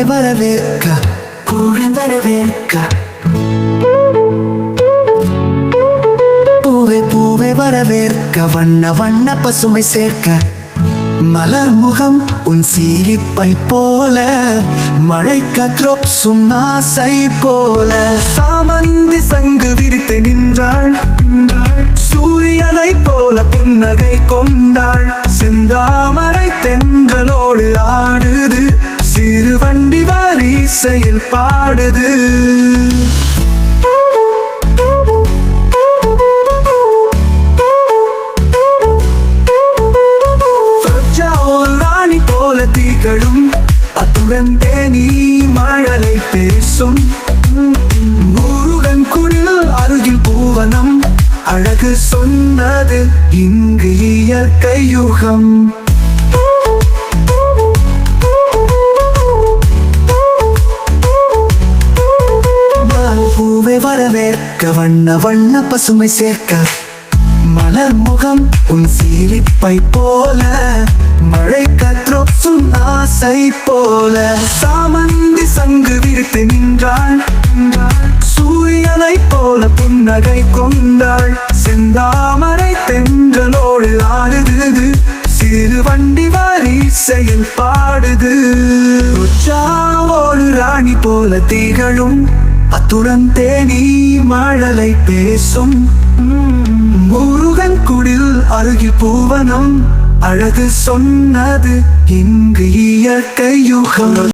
உன்னை வரவேற்க புகழ்ந்தரவேற்க பூவை பூவை வரவேற்க வண்ண வண்ண பசுமை சேர்க்க. மலர் முகம் உன் சீரிப்பை போல மழை கத்ரோப் சுண்ணாசை போல. சாமந்தி சங்கு விரித்து நின்றாள் சூரியனை போல புன்னகை கொண்டாள். செந்தாமரை தென்றலோடு ஆடு வண்டி வரிசையில் பாடுது. போல தீகளும் அத்துடன் தேனி மழலை பேசும். முருகன் குடில் அருகில் பூவனம் அழகு சொன்னது இங்கு இயற்கை யுகம். வரவேற்க வண்ண வண்ண பசுமை சேர்க்க. மலர் முகம் உன் சீலிப்பை போல மழை கற்றொப்பும் ஆசை போல. சாமந்தி சங்கு விரித்து நின்றாள் சூரியனை போல புன்னகை கொண்டாள். செந்தாமரை தென்றலோடு ஆடுது சிறு வண்டி வரிசையில் பாடுது. உச்சாவோடு ராணி போல திகழும் அத்துடன் தேனி மழலை பேசும். முருகன் குடில் அருகில் பூவனம். அழகு சொன்னது இங்கு இயற்கை யுகம்.